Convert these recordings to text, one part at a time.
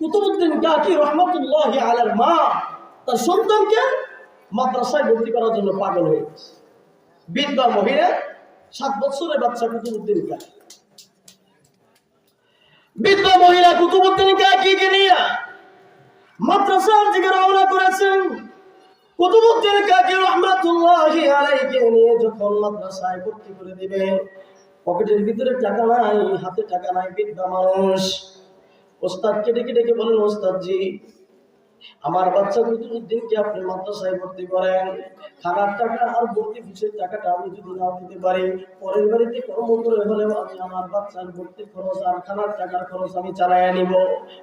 কুতুবুদ্দিন কাকি রহমতুল্লাহ আলার মা, তার সন্তানকে মাদ্রাসায় ভর্তি করার জন্য পাগল হয়ে গেছে। বিদ্যা মহিলা, সাত বছরের বাচ্চা কুতুবুদ্দিন কাকি বিদ্যা মহিলা কুতুবুদ্দিন কাকিকে নিয়ে মাদ্রাসার দিকে রওনা করেছেন। কুতুবুদ্দিন কাকি রহমাতুল্লাহি আলাইকে নিয়ে যখন মাদ্রাসায় ভর্তি করে দিবে পকেটের ভিতরে টাকা নাই, হাতে টাকা নাই বিদ্যা মানুষ। ওস্তাদকে ডেকে ডেকে বলেন ওস্তাদজি, আমার বাচ্চা কুতুবুদ্দিনকে আপনি মাদ্রাসায় ভর্তি করেন? খানার টাকা আর ভর্তি ফিসের টাকাটা আমি যদি নাও দিতে পারি, পরের বাড়িতে কর্ম করে হলেও আমি আমার বাচ্চার ভর্তি খরচ আর খানার টাকার খরচ আমি চালাইয়া নিব।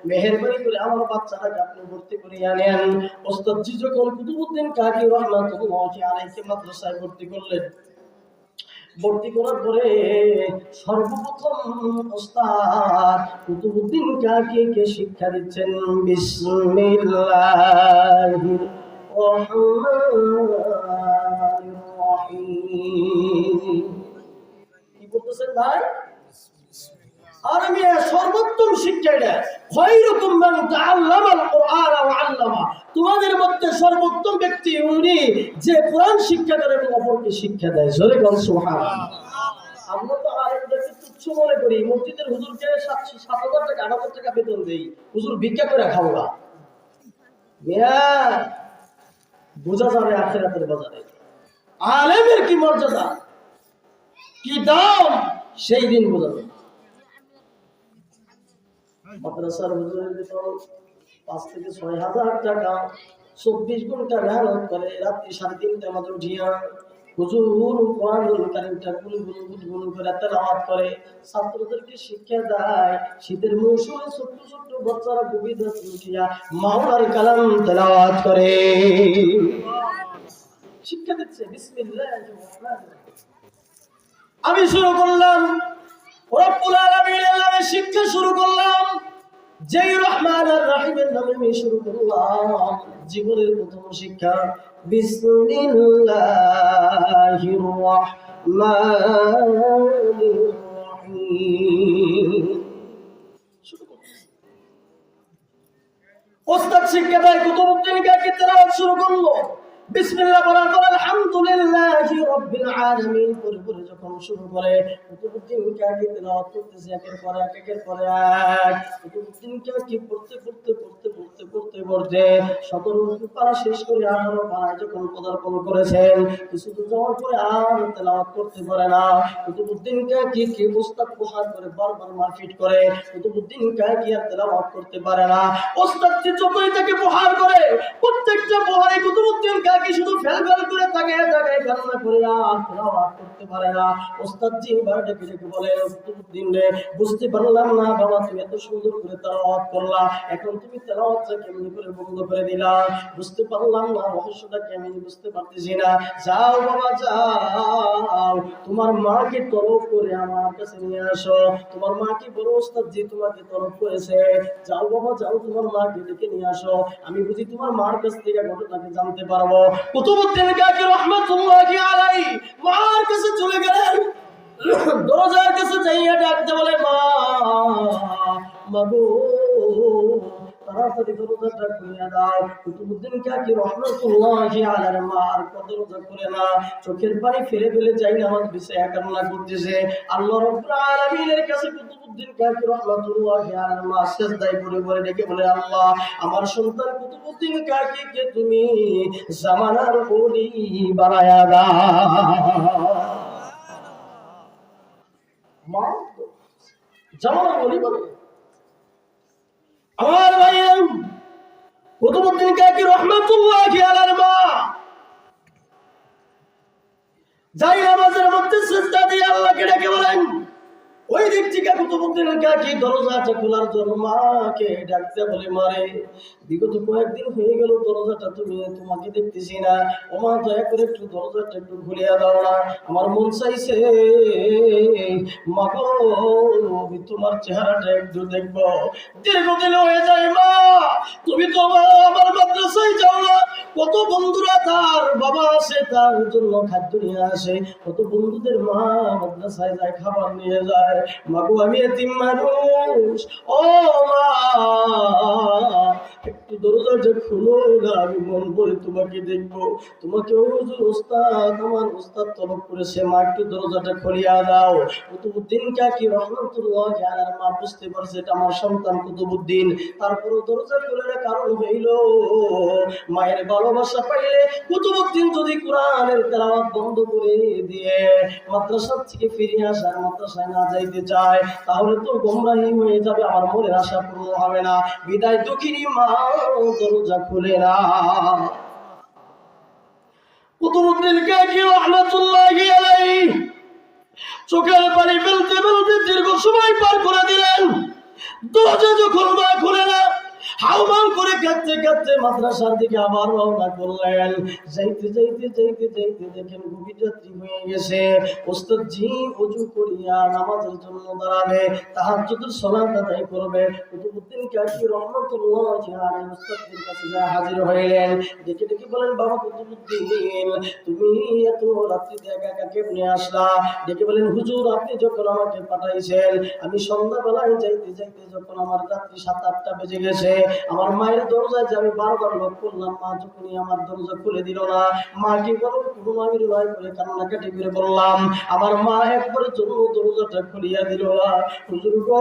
মেহেরবানি করে আমার বাচ্চাটাকে আপনি ভর্তি করিয়া নেন। ওস্তাদজি যখন কুতুবুদ্দিন কাকি রহমাতুল্লাহি আলাইকে মাদ্রাসায় ভর্তি করলেন ভর্তি করার পরে সর্বপ্রথম ওস্তাদ কুতুবুদ্দিন কাকিকে শিক্ষা দিচ্ছেন? বিসমিল্লাহ কি বলতেছেন ভাই? আর আমি সর্বোত্তম তোমাদের মধ্যে সর্বোত্তম ব্যক্তি উনি যে কোরআন শিক্ষা করে এবং অপরকে শিক্ষা দেয়। জোরে বল সাত হাজার টাকা, আট হাজার টাকা বেতন হুজুর করে বোঝা যাবে বাজারে। আলেমের কি মর্যাদা? কি দাম? সেই দিন বোঝা যাবে। মাদ্রাসার হুজুরের বেতন পাঁচ থেকে ছয় হাজার টাকা, চব্বিশ ঘণ্টা মেহনত করে, রাত্রি সাড়ে তিনটার মাঝে উঠিয়া করে ছাত্রদেরকে শীতের ছোট্ট ছোট্ট বাচ্চারা উঠিয়া কালাম করে। শিক্ষা দিচ্ছে আমি শুরু করলাম। রব্বুল আলামিনের নামে শিক্ষা শুরু করলাম। যেই রহমান আর নামে আমি শুরু করলাম। জীবনের প্রথম শিক্ষা বিসমিল্লাহির রহমানির রহিম। ওস্তাদ শিক্ষা দেয় কুতুবুদ্দিন কাকি তেলাওয়াত শুরু করল? যখন পদার্পণ করেছেন, কিছু পরে আর তেলাওয়াত করতে পারে না। কুতুবুদ্দিন কাকি প্রহার করে বারবার মারপিট করে কুতুবুদ্দিন আর তেলাওয়াত করতে পারে না। যতই তাকে প্রহার করে, প্রত্যেকটা প্রহারে কুতুবুদ্দিন শুধু ফেল ফেল করে তাকে তাকে কান্না করে করতে পারে না। ওস্তাদ জি বলে বুঝতে পারলাম না বাবা, তুমি এত সুন্দর করে তেলাওয়াত করলা। এখন তুমি তেলাওয়াতটা করে বন্ধ করে দিলা? বুঝতে পারলাম না, রহস্যটা বুঝতে পারতেছি না। যাও বাবা, যাও। তোমার মাকে তরফ করে আমার কাছে নিয়ে আসো। তোমার মা কি বড় ওস্তাদ জি তোমাকে তরফ করেছে। যাও বাবা, যাও, তোমার মাকে ডেকে নিয়ে আসো। আমি বুঝি তোমার মার কাছ থেকে ঘটনাকে জানতে পারব। কুতুবুদ্দিন কাকি রহমাতুল্লাহি আলাই মার কাছে চলে গেলেন। দরজার কাছে যাইয়া ডাকতে বলে, মা মাগো তাড়াতাড়ি দরজাটা খুলিয়া দাও। কুতুবুদ্দিন কাকি রহমাতুল্লাহি কত করে না। চোখের পানি ফেলে ফেলে যাই নামাজ বিছে কান্না করতেছে। আল্লাহ রাব্বুল আলামিনের কাছে কুতুবুদ্দিন কাকি রহমাতুল্লাহি আলাইহি মা সেজদায় পড়ে পড়ে ডেকে বলে আল্লাহ আমার সন্তান কুতুবুদ্দিন কাকিকে তুমি জামানার ওলি বানায়া দাও। মা জামানার ওলি বানায়া। আমার ভাই কুতুবুদ্দিন কাকি রহমতুল্লাহ আলাইহি মা। যাই নামাজের মধ্যে সিজদা দিয়ে আল্লাহকে ডেকে বলেন ওই দিক থেকে কুতুবুদ্দিন কাকি দরজাটা খোলার জন্য? মাকে ডাকতে বলে, মারে, বিগত কয়েকদিন হয়ে গেল দরজাটা তুমি তোমাকে দেখতেছি না। ও মা দয়া করে একটু দরজাটা একটু খুলিয়া দাও না। আমার মন চাইছে, মাগো তোমার চেহারাটা একটু দেখব। দীর্ঘদিন হয়ে যায়, মা, তুমি তো আমার মাদ্রাসায় যাও না। কত বন্ধুরা তার বাবা আসে, তার জন্য খাদ্য নিয়ে আসে। কত বন্ধুদের মা মাদ্রাসায় যায়, খাবার নিয়ে যায়। মাগো, আমি এতিম মানুষ। ও মা দরজাটা খুলো না, আমি মন ভরে তোমাকে দেখব। তোমাকে হুজুর ওস্তাদ আমার ওস্তাদ তলব করেছে। মা, একটু দরজাটা খুলিয়া দাও। কুতুবুদ্দিন কাকি রহমতুল্লাহ আর মা বুঝতে পারছে এটা আমার সন্তান কুতুবুদ্দিন। তারপরে দরজা খুলে কারণ হইল। মায়ের ভালোবাসা পাইলে কুতুবুদ্দিন যদি কোরআনের তেলাওয়াত বন্ধ করে দিয়ে মাদ্রাসা থেকে ফিরে আসার মাদ্রাসায় না যাইতে চায়, তাহলে তো গোমরাহি হয়ে যাবে, আমার মনের আশা পূর্ণ হবে না। বিদায় দুঃখিনী মা, দরজা খুলে না। কুতুবুদ্দিন কাকি রহমতুল্লাহি আলাইহি চোখের পানি ফেলতে ফেলতে দীর্ঘ সময় পার করে দিলেন। দরজা যখন মা খুলে না হাউমাউ করে কাঁদতে কাঁদতে মাদ্রাসার দিকে আবার রওনা করলেন। যাইতে যাইতে যাইতে যাইতে দেখেন গভীর রাত্রি হয়ে গেছে। ওস্তাদ জি অজু করিয়া নামাজের জন্য দাঁড়াবে তাহাজ্জুদের সালাত আদায় করবে। কুতুবুদ্দিন কাকি রহমাতুল্লাহ আলাইহি ওস্তাদের কাছে যা হাজির হইলেন। ডেকে ডেকে বলেন, বাবা কুতুবুদ্দিন তুমি এত রাত্রিতে একা একা কেমনে আসলা? ডেকে বলেন, হুজুর, আপনি যখন আমাকে পাঠাইছেন, আমি সন্ধ্যাবেলায় যাইতে যাইতে যখন আমার রাত্রি সাত, আটটা বেজে গেছে আমার মায়ের দরজায় যে আমি বারবার লক করলাম মা যখনই আমার দরজা খুলে দিল না, মা কি বলো কোনো আমি লয় করে কান্নাকাটি করে বললাম, আমার মা একবারের জন্য দরজাটা খুলিয়া দিল না। হুজুর গো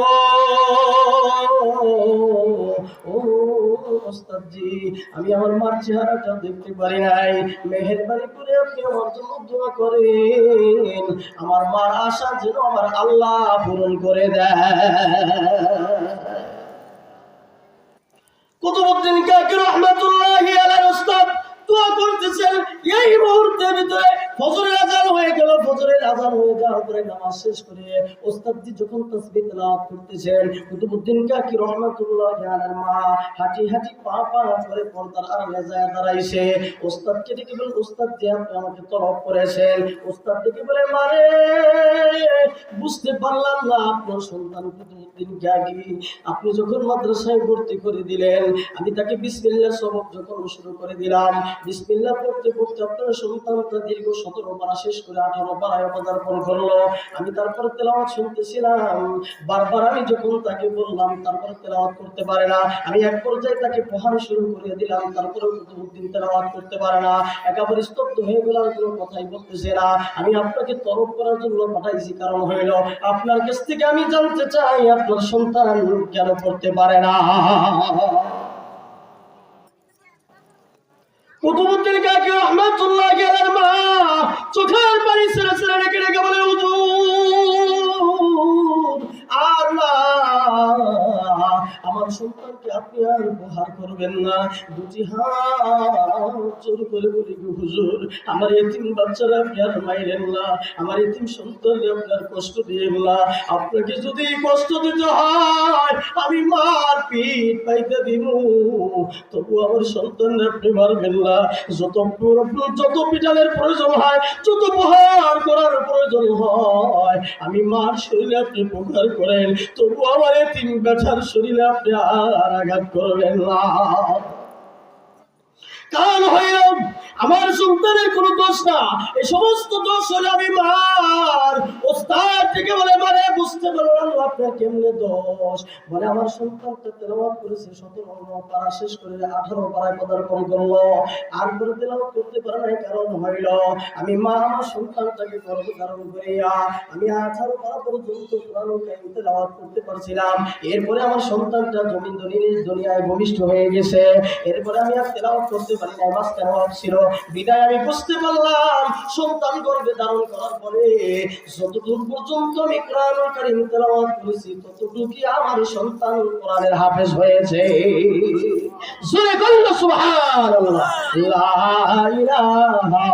আমি আমার মার চেহারাটা দেখতে পারি নাই। মেহেরবানি করে আপনি আমার জন্য দোয়া করেন। আমার মার আশা যেন আমার আল্লাহ পূরণ করে দেয় কুতুবুদ্দিন কাকি রহমাতুল্লাহি আলাইহি উস্তাদ দোয়া করতেছেন এই মুহূর্তের ভিতরে ফজরের আজান হয়ে যাওয়ার পরে নামাজ শেষ করে ওস্তাদজি যখন তাসবিহ তেলাওয়াত করতেছেন কুতুবুদ্দিন কাকি রহমাতুল্লাহি আলাইহি মা হাঁটি হাঁটি পা পা করে পর্দার আড়ালে যায় দাঁড়াইছে। ওস্তাদকে ডেকে বলেন ওস্তাদ যে আপনি আমাকে তলব করেছেন। ওস্তাদ ডেকে বলে, মারে, বুঝতে পারলাম না, আপনার সন্তান কুতুবুদ্দিন কাকি আপনি যখন মাদ্রাসায় ভর্তি করে দিলেন, আমি তাকে বিসমিল্লাহ সবক যখন শুরু করে দিলাম, বিসমিল্লাহ পড়তে পড়তে আপনার সন্তানটা দীর্ঘ সতেরো পারা শেষ করে আঠারো পাড়ায় পদার্পণ করল। আমি তারপরে তেলাওয়াত শুনতেছিলাম। বারবার আমি যখন তাকে বললাম, তারপরে তেলাওয়াত করতে পারে না। আমি এক পর্যায়ে তাকে পড়ানো শুরু করে দিলাম তারপরে কুতুবুদ্দিন তেলাওয়াত করতে পারে না। একেবারে স্তব্ধ হয়ে গেল, আর কোনো কথাই বলতেছে না। আমি আপনাকে তরফ করার জন্য পাঠাইছি, কারণ হইল আপনার কাছ থেকে আমি জানতে চাই, আপনার সন্তান কেন করতে পারে না। কুতুবুদ্দিন কাকি রহমাতুল্লাহ গেলেন চোখের পানি ছেড়ে ছেড়ে রেখে রেখে বলে হুজুর আপনি আর উপহার করবেন না। দুটি হাত জোর করে বলি হুজুর, আমার এতিম বাচ্চারা আপনি আর মাইরেন না। আমার এতিম সন্তানকে আপনার কষ্ট দিয়েন না। আপনাকে যদি কষ্ট দিতে হয়, আমি মার পিঠ পাইতে দিব। তবু আমার সন্তান আপনি মারবেন না। যত যত পিটানের প্রয়োজন হয়, যত প্রহার করার প্রয়োজন হয়, আমি মার শরীরে আপনি প্রহার করেন। তবু আমার তিন বেটার শরীরে আপনি আর আঘাত করবেন না কারণ হইল আমার সন্তানের কোনো দোষ না। এই সমস্ত দোষ হলে আমি মার। ওস্তাদ থেকে বলে মানে বুঝতে পারলাম আপনার কেমনে দোষ? বলে, আমার সন্তানটা তেলাওয়াত করেছে সতেরো পারা শেষ করে আঠারো পাড়ায় পদার্পণ করল। আর করে তেলাওয়াত করতে পারে নাই, কারণ হইল, আমি মা, আমার সন্তানটাকে গর্ব ধারণ করিয়া আমি আঠারো পাড়া পর্যন্ত কারিম তেলাওয়াত করতে পারছিলাম। এরপরে আমার সন্তানটা জমিন দুনিয়ায় ভূমিষ্ঠ হয়ে গেছে। এরপরে আমি আর তেলাওয়াত করতে অভাব ছিল? বিদায় আমি বুঝতে পারলাম, সন্তান গর্ভে ধারণ করার পরে যতদূর পর্যন্ত আমি কোরআন কারিম তেলাওয়াত করেছি, ততটুকুই আমার সন্তান কোরআনের হাফেজ হয়েছে। জোরে বলল সুবহানাল্লাহ। লা ইলাহা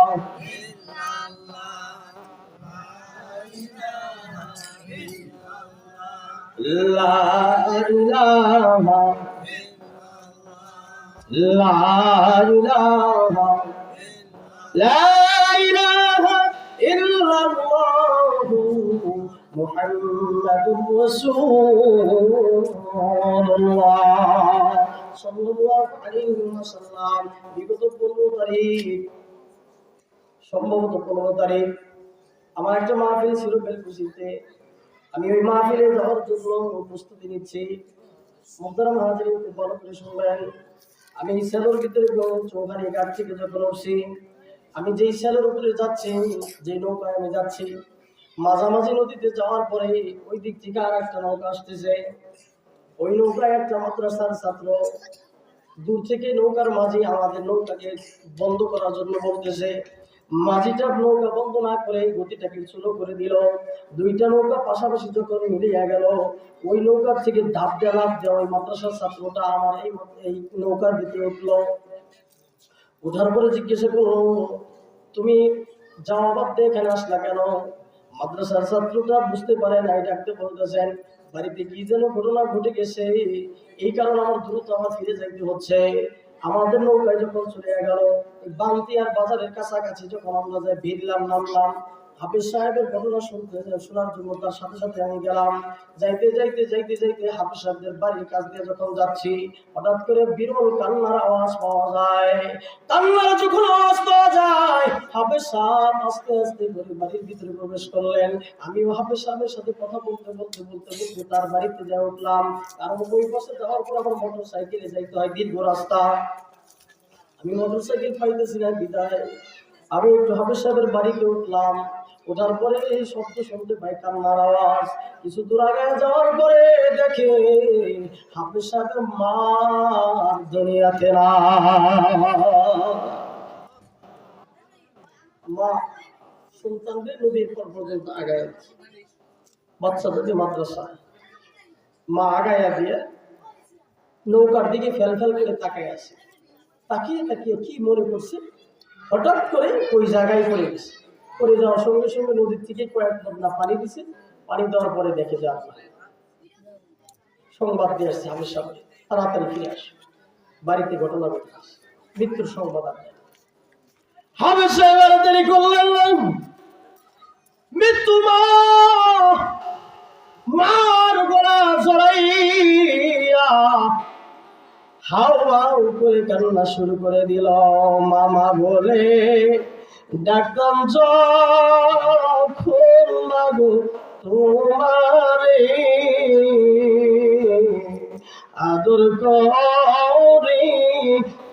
লা ইলাহা লা লা ইলাহা ইল্লাল্লাহু মুহাম্মাদুর রাসূলুল্লাহ সাল্লাল্লাহু বিগত 15 তারিখ, সম্ভবত 15 তারিখ, আমার একটা মাহফিল ছিল বেলকুচিতে। আমি ওই মাহফিলে যাওয়ার জন্য প্রস্তুতি নিচ্ছি। মুখতারাম হাজির ভালো করে শুনবেন আমি সেলের ভিতরে চৌখানি ঘাট থেকে যখন উঠছি আমি যেই সেলের উপরে যাচ্ছি যে নৌকায় আমি যাচ্ছি, মাঝামাঝি নদীতে যাওয়ার পরে ওই দিক থেকে আর একটা নৌকা আসতেছে। ওই নৌকায় একটা মাদ্রাসার ছাত্র দূর থেকে নৌকার মাঝে আমাদের নৌকাকে বন্ধ করার জন্য বলতেছে। মাঝিটা নৌকা বন্ধ না করে গতিটাকে স্লো করে দিল। দুইটা নৌকা পাশাপাশি যখন মিলিয়ে গেল, ওই নৌকার থেকে ধাপ দেওয়া লাভ দেওয়া ওই মাদ্রাসার ছাত্রটা আমার এই এই নৌকার ভিতরে উঠল। ওঠার পরে জিজ্ঞাসা করল, তুমি যাওয়া বাদ দিয়ে এখানে আসলা কেন? মাদ্রাসার ছাত্রটা বুঝতে পারে না ডাকতে বলতেছেন, বাড়িতে কি যেন ঘটনা ঘটে গেছে? এই কারণে আমার দ্রুত আমার ফিরে যাইতে হচ্ছে। আমাদের নৌকায় যখন চলে গেল বান্তি আর বাজারের কাছাকাছি যখন আমরা যাই ভিড়লাম নামলাম হাফিজ সাহেবের ঘটনা শোনার জন্য তার সাথে সাথে আমি গেলাম। যাইতে যাইতে যাইতে যাইতে হাফিজ সাহেবদের বাড়ির কাছ দিয়ে যখন যাচ্ছি, হঠাৎ করে বিরল কান্নার আওয়াজ পাওয়া যায়। কান্নার যখন আওয়াজ পাওয়া যায়, হাফিজ সাহেব আস্তে আস্তে করে বাড়ির ভিতরে প্রবেশ করলেন। আমিও হাফিজ সাহেবের সাথে কথা বলতে বলতে বলতে বলতে তার বাড়িতে যা উঠলাম। কারণ ওই পাশে যাওয়ার পর আমার মোটর সাইকেলে যাইতে হয় দীর্ঘ রাস্তা। আমি মোটর সাইকেল পাইতেছি না, বিদায়। আমি একটু হাফিজ সাহেবের বাড়িতে উঠলাম। ওঠার পরে শব্দ শুনতে পাই কান্নার আওয়াজ। কিছু দূর আগে যাওয়ার পরে দেখে হাফিজ সাহেবের মা দুনিয়াতে না। মা সন্তানদের নদীর পর পর্যন্ত আগায় বাচ্চা যদি মাদ্রাসায় মা আগায়া দিয়ে নৌকার দিকে ফেল ফেল করে তাকায় আছে। তাকিয়ে তাকিয়ে কি মনে করছে? হঠাৎ করে ওই জায়গায় পড়ে গেছে। পড়ে যাওয়ার সঙ্গে সঙ্গে নদীর থেকে কয়েক বদনা পানি দিছে, পানি দেওয়ার পরে দেখে যে আপনার সংবাদ দিয়ে আসছে আমি সামনে। তাড়াতাড়ি ফিরে আসে। বাড়িতে ঘটনা ঘটে মৃত্যুর সংবাদ আপনি হবে সাহেবের দেরি করলেন মৃত্যু মা, মার গলা হাও হাও করে কান্না শুরু করে দিল। মামা বলে ডাকতাম যখন লাগো তোমারে আদর করে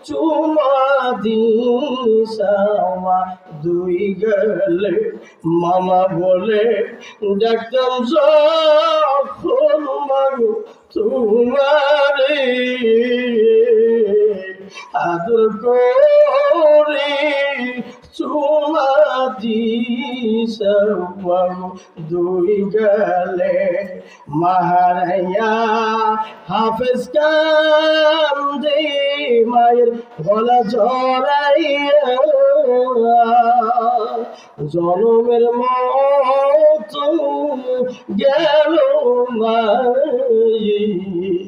চুমা দিশামা দুই গেলে মামা বলে ডাকতাম যখন মাগো তোমারে আদর করে চুমা দিশামা দুই গেলে মাহারাইয়া হাফেজ কান্দে মায়ের গলা জড়াইয়া জনমের মত গেল মাই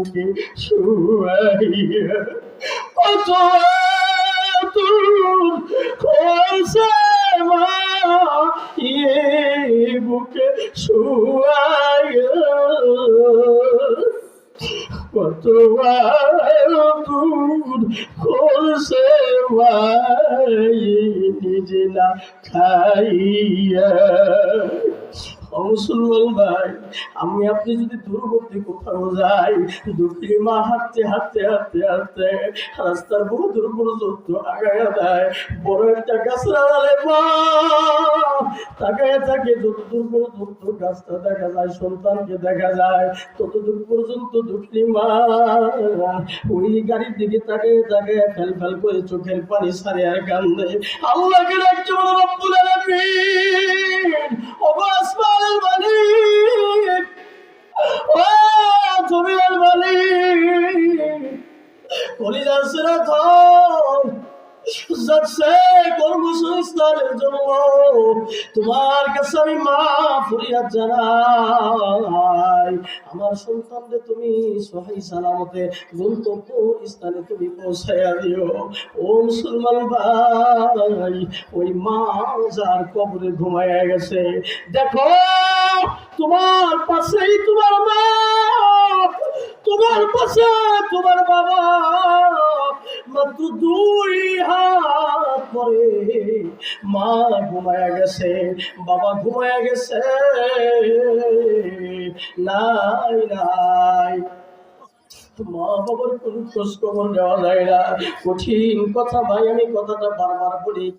বুকে শুয়াইয়া কত আদুর করছে মা ইয়ে বুকে শুয়াইয়া। কত দূর নিজে না খাইয়া। মুসলমান ভাই, আমি আপনি যদি দূরবর্তী কোথাও যাই, দুঃখী মা হাঁটতে হাঁটতে হাঁটতে হাঁটতে রাস্তার বহু দূর পর্যন্ত আগায়া দেয়, বড় একটা গাছের আড়ালে মা, তাকায় থাকে যত দূর পর্যন্ত গাছটা দেখা যায়, সন্তানকে দেখা যায়, তত দূর পর্যন্ত দুঃখী মা। ওই গাড়ির দিকে তাকায় তাকায় ফেল ফেল করে চোখের পানি সারে আর কান্দে। আল্লাহকে ডাকছে বলো, রব্বুল আলামিন! জানাই, আমার সন্তানদের তুমি সহাই সালামতে গন্তব্য স্থানে তুমি পৌঁছাইয়া দিও। ও মুসলমান ভাই, ওই মা যার কবরে ঘুমাইয়া গেছে, দেখো, তোমার পাশেই তোমার মা, তোমার পাশে তোমার বাবা। মাত্র দুই হাত পরে মা ঘুমায়া গেছে, বাবা ঘুমায়া গেছে। নাই নাই। মা বাবার কোনো খোঁজ খবর দেওয়া যায় না। কঠিন কথা ভাই, আমি কথাটা বারবার বলি।